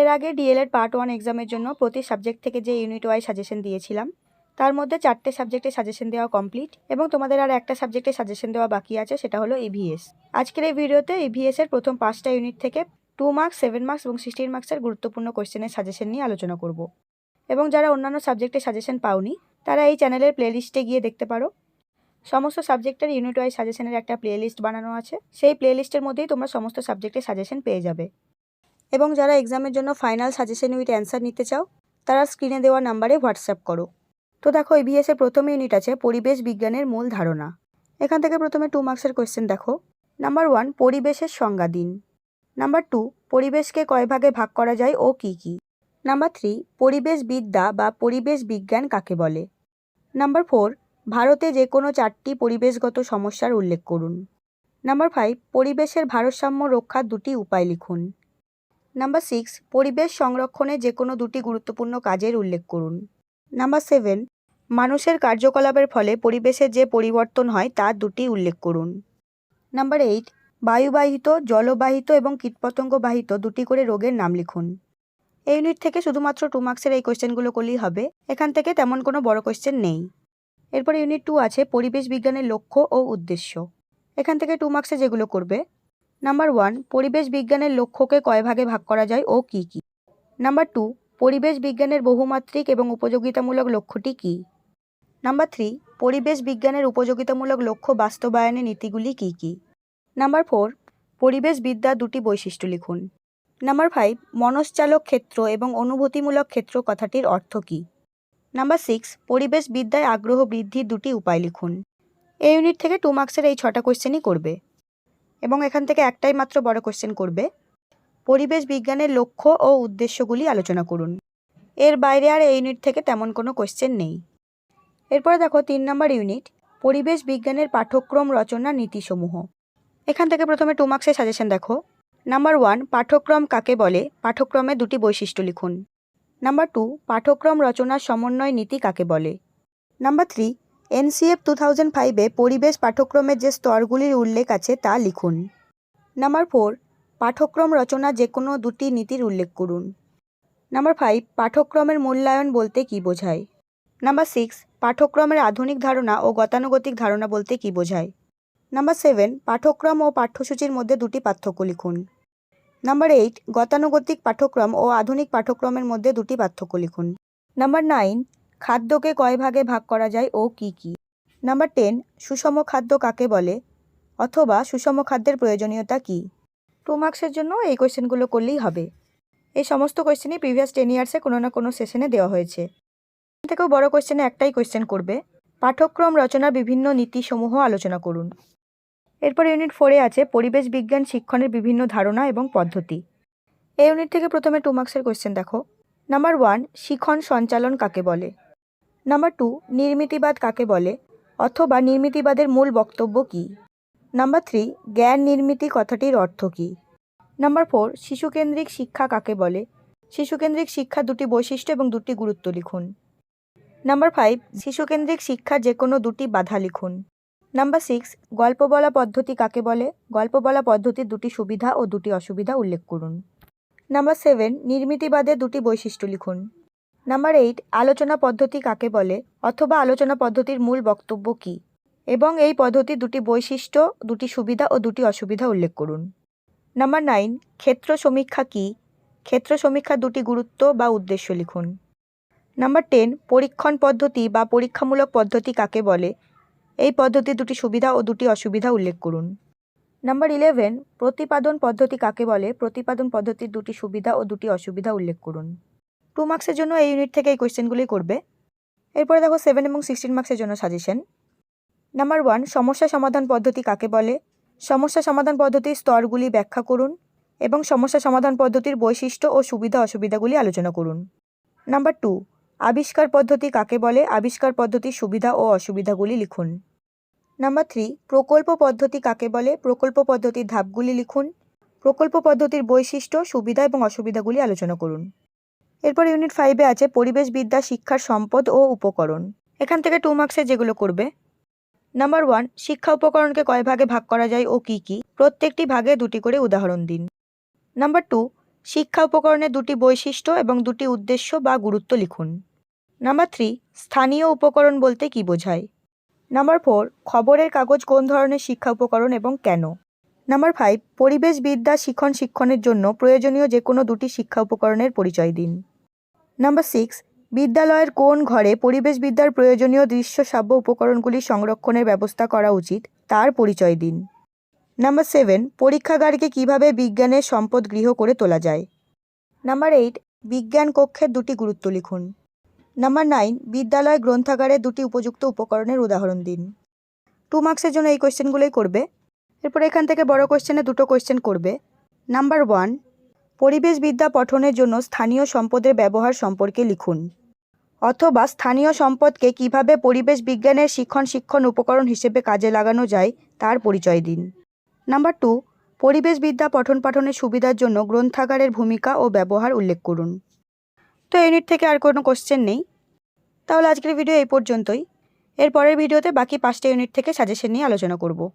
এর আগে D.El.Ed part one এক্সামের জন্য প্রতি সাবজেক্ট থেকে যে ইউনিট ওয়াইজ সাজেশন দিয়েছিলাম, তার মধ্যে চারটে সাবজেক্টে সাজেশন দেওয়া কমপ্লিট এবং তোমাদের আর একটা সাবজেক্টে সাজেশন দেওয়া বাকি আছে, সেটা হলো ইভিএস আজকের এই ভিডিওতে ইভিএস এর প্রথম পাঁচটা ইউনিট থেকে টু মার্কস সেভেন মার্কস এবং সিক্সটিন মার্কসের গুরুত্বপূর্ণ কোশ্চেনের সাজেশন নিয়ে আলোচনা করব। এবং যারা অন্যান্য সাবজেক্টে সাজেশন পাওনি, তারা এই চ্যানেলের প্লেলিস্টে গিয়ে দেখতে পারো। সমস্ত সাবজেক্টের ইউনিট ওয়াইজ সাজেশনের একটা প্লেলিস্ট বানানো আছে। সেই প্লেলিস্টের মধ্যেই তোমরা সমস্ত সাবজেক্টের সাজেশন পেয়ে যাবে। এবং যারা এক্সামের জন্য ফাইনাল সাজেশন উইথ অ্যান্সার নিতে চাও, তারা স্ক্রিনে দেওয়া নাম্বারে হোয়াটসঅ্যাপ করো। তো দেখো ইভিএস এর প্রথম ইউনিট আছে পরিবেশ বিজ্ঞানের মূল ধারণা। এখান থেকে প্রথমে টু মার্কসের কোয়েশ্চেন দেখো। নাম্বার ওয়ান পরিবেশের সংজ্ঞা দিন। নাম্বার টু পরিবেশকে কয় ভাগে ভাগ করা যায় ও কী কী? নাম্বার থ্রি পরিবেশ বিদ্যা বা পরিবেশ বিজ্ঞান কাকে বলে? নাম্বার ফোর ভারতে যে কোনো চারটি পরিবেশগত সমস্যার উল্লেখ করুন। নাম্বার ফাইভ পরিবেশের ভারসাম্য রক্ষার দুটি উপায় লিখুন। নাম্বার সিক্স পরিবেশ সংরক্ষণে যে কোনো দুটি গুরুত্বপূর্ণ কাজের উল্লেখ করুন। নাম্বার সেভেন মানুষের কার্যকলাপের ফলে পরিবেশের যে পরিবর্তন হয় তার দুটি উল্লেখ করুন। নাম্বার এইট বায়ুবাহিত, জলবাহিত এবং কীটপতঙ্গবাহিত দুটি করে রোগের নাম লিখুন। এই ইউনিট থেকে শুধুমাত্র টু মার্কসের এই কোয়েশ্চেনগুলো করলেই হবে। এখান থেকে তেমন কোনো বড় কোয়েশ্চেন নেই। এরপর ইউনিট টু আছে, পরিবেশ বিজ্ঞানের লক্ষ্য ও উদ্দেশ্য। এখান থেকে টু মার্কসে যেগুলো করবে নাম্বার ওয়ান পরিবেশ বিজ্ঞানের লক্ষ্যকে কয় ভাগে ভাগ করা যায় ও কী কী? নাম্বার টু পরিবেশ বিজ্ঞানের বহুমাত্রিক এবং উপযোগিতামূলক লক্ষ্যটি কী? নাম্বার থ্রি পরিবেশ বিজ্ঞানের উপযোগিতামূলক লক্ষ্য বাস্তবায়নের নীতিগুলি কী কী? নাম্বার ফোর পরিবেশ বিদ্যার দুটি বৈশিষ্ট্য লিখুন। নাম্বার ফাইভ মনশ্চালক ক্ষেত্র এবং অনুভূতিমূলক ক্ষেত্র কথাটির অর্থ কী? নাম্বার সিক্স পরিবেশ বিদ্যায় আগ্রহ বৃদ্ধির দুটি উপায় লিখুন। এই ইউনিট থেকে টু মার্কসের এই ছটা কোশ্চেনই করবে। এবং এখান থেকে একটাই মাত্র বড় কোশ্চেন করবে, পরিবেশ বিজ্ঞানের লক্ষ্য ও উদ্দেশ্যগুলি আলোচনা করুন। এর বাইরে আর এই ইউনিট থেকে তেমন কোনো কোশ্চেন নেই। এরপরে দেখো তিন নম্বর ইউনিট পরিবেশ বিজ্ঞানের পাঠ্যক্রম রচনা নীতিসমূহ। এখান থেকে প্রথমে টু মার্কসের সাজেশন দেখো। নাম্বার ওয়ান পাঠ্যক্রম কাকে বলে? পাঠ্যক্রমের দুটি বৈশিষ্ট্য লিখুন। নাম্বার টু পাঠ্যক্রম রচনার সমন্বয় নীতি কাকে বলে? Number three NCF two thousand ফাইভে পরিবেশ পাঠ্যক্রমের যে স্তরগুলির উল্লেখ আছে তা লিখুন। নাম্বার ফোর, পাঠ্যক্রম রচনা যে কোনো দুটি নীতির উল্লেখ করুন। নাম্বার ফাইভ, পাঠ্যক্রমের মূল্যায়ন বলতে কী বোঝায়? নাম্বার সিক্স, পাঠ্যক্রমের আধুনিক ধারণা ও গতানুগতিক ধারণা বলতে কী বোঝায়? নাম্বার সেভেন, পাঠ্যক্রম ও পাঠ্যসূচির মধ্যে দুটি পার্থক্য লিখুন। নাম্বার এইট, গতানুগতিক পাঠ্যক্রম ও আধুনিক পাঠ্যক্রমের মধ্যে দুটি পার্থক্য লিখুন। নাম্বার নাইন খাদ্যকে কয় ভাগে ভাগ করা যায় ও কী কী? নাম্বার টেন সুষম খাদ্য কাকে বলে? অথবা সুষম খাদ্যের প্রয়োজনীয়তা কী? টু মার্কসের জন্য এই কোয়েশ্চেনগুলো করলেই হবে। এই সমস্ত কোয়েশ্চেনই প্রিভিয়াস টেন ইয়ার্সে কোনো না কোনো সেশনে দেওয়া হয়েছে। থেকেও বড় কোয়েশ্চেনে একটাই কোয়েশ্চেন করবে। পাঠ্যক্রম রচনার বিভিন্ন নীতিসমূহ আলোচনা করুন। এরপর ইউনিট ফোরে আছে পরিবেশ বিজ্ঞান, শিক্ষণের বিভিন্ন ধারণা এবং পদ্ধতি। এই ইউনিট থেকে প্রথমে টু মার্কসের কোয়েশ্চেন দেখো। নাম্বার ওয়ান শিখন সঞ্চালন কাকে বলে? নাম্বার টু নির্মিতিবাদ কাকে বলে? অথবা নির্মিতিবাদের মূল বক্তব্য কী? নাম্বার থ্রি জ্ঞান নির্মিতি কথাটির অর্থ কী? নাম্বার ফোর শিশুকেন্দ্রিক শিক্ষা কাকে বলে? শিশুকেন্দ্রিক শিক্ষা দুটি বৈশিষ্ট্য এবং দুটি গুরুত্ব লিখুন। নাম্বার ফাইভ শিশুকেন্দ্রিক শিক্ষা যে কোনো দুটি বাধা লিখুন। নাম্বার সিক্স গল্প বলা পদ্ধতি কাকে বলে? গল্প বলা পদ্ধতির দুটি সুবিধা ও দুটি অসুবিধা উল্লেখ করুন। নাম্বার সেভেন নির্মিতিবাদের দুটি বৈশিষ্ট্য লিখুন। নাম্বার এইট আলোচনা পদ্ধতি কাকে বলে অথবা আলোচনা পদ্ধতির মূল বক্তব্য কী? এবং এই পদ্ধতির দুটি বৈশিষ্ট্য, দুটি সুবিধা ও দুটি অসুবিধা উল্লেখ করুন। নাম্বার নাইন ক্ষেত্র সমীক্ষা কী? ক্ষেত্র সমীক্ষার দুটি গুরুত্ব বা উদ্দেশ্য লিখুন। নাম্বার টেন পরীক্ষণ পদ্ধতি বা পরীক্ষামূলক পদ্ধতি কাকে বলে? এই পদ্ধতির দুটি সুবিধা ও দুটি অসুবিধা উল্লেখ করুন। নাম্বার ইলেভেন প্রতিপাদন পদ্ধতি কাকে বলে? প্রতিপাদন পদ্ধতির দুটি সুবিধা ও দুটি অসুবিধা উল্লেখ করুন। টু মার্কসের জন্য এই ইউনিট থেকে এই কোয়েশ্চেনগুলি করবে। এরপরে দেখো সেভেন এবং সিক্সটিন মার্কসের জন্য সাজেশন নাম্বার ওয়ান সমস্যা সমাধান পদ্ধতি কাকে বলে? সমস্যা সমাধান পদ্ধতির স্তরগুলি ব্যাখ্যা করুন এবং সমস্যা সমাধান পদ্ধতির বৈশিষ্ট্য ও সুবিধা অসুবিধাগুলি আলোচনা করুন। নাম্বার টু আবিষ্কার পদ্ধতি কাকে বলে? আবিষ্কার পদ্ধতির সুবিধা ও অসুবিধাগুলি লিখুন। নাম্বার থ্রি প্রকল্প পদ্ধতি কাকে বলে? প্রকল্প পদ্ধতির ধাপগুলি লিখুন। প্রকল্প পদ্ধতির বৈশিষ্ট্য, সুবিধা এবং অসুবিধাগুলি আলোচনা করুন। এরপর ইউনিট ফাইভে আছে পরিবেশ বিদ্যা শিক্ষার সম্পদ ও উপকরণ। এখান থেকে টু মার্কসে যেগুলো করবে। নাম্বার ওয়ান শিক্ষা উপকরণকে কয় ভাগে ভাগ করা যায় ও কী কী? প্রত্যেকটি ভাগে দুটি করে উদাহরণ দিন। নাম্বার টু শিক্ষা উপকরণের দুটি বৈশিষ্ট্য এবং দুটি উদ্দেশ্য বা গুরুত্ব লিখুন। নাম্বার থ্রি স্থানীয় উপকরণ বলতে কী বোঝায়? নাম্বার ফোর খবরের কাগজ কোন ধরনের শিক্ষা উপকরণ এবং কেন? নাম্বার ফাইভ পরিবেশ বিদ্যা শিখন শিক্ষণের জন্য প্রয়োজনীয় যে কোনো দুটি শিক্ষা উপকরণের পরিচয় দিন। নাম্বার সিক্স বিদ্যালয়ের কোন ঘরে পরিবেশবিদ্যার প্রয়োজনীয় দৃশ্য শ্রাব্য উপকরণগুলি সংরক্ষণের ব্যবস্থা করা উচিত, তার পরিচয় দিন। নাম্বার সেভেন পরীক্ষাগারকে কীভাবে বিজ্ঞানের সম্পদ গৃহ করে তোলা যায়? নাম্বার এইট বিজ্ঞান কক্ষের দুটি গুরুত্ব লিখুন। নাম্বার নাইন বিদ্যালয় গ্রন্থাগারে দুটি উপযুক্ত উপকরণের উদাহরণ দিন। টু মার্কসের জন্য এই কোয়েশ্চেনগুলোই করবে। এরপর এখান থেকে বড় কোয়েশ্চেনে দুটো কোয়েশ্চেন করবে। নাম্বার ওয়ান পরিবেশবিদ্যা পঠনের জন্য স্থানীয় সম্পদের ব্যবহার সম্পর্কে লিখুন। অথবা স্থানীয় সম্পদকে কীভাবে পরিবেশ বিজ্ঞানের শিক্ষণ শিক্ষণ উপকরণ হিসেবে কাজে লাগানো যায়, তার পরিচয় দিন। নাম্বার টু, পরিবেশবিদ্যা পঠন পাঠনের সুবিধার জন্য গ্রন্থাগারের ভূমিকা ও ব্যবহার উল্লেখ করুন। তো ইউনিট থেকে আর কোনো কোশ্চেন নেই? তাহলে আজকের ভিডিও এই পর্যন্তই। এর পরের ভিডিওতে বাকি পাঁচটা ইউনিট থেকে সাজেশন নিয়ে আলোচনা করব।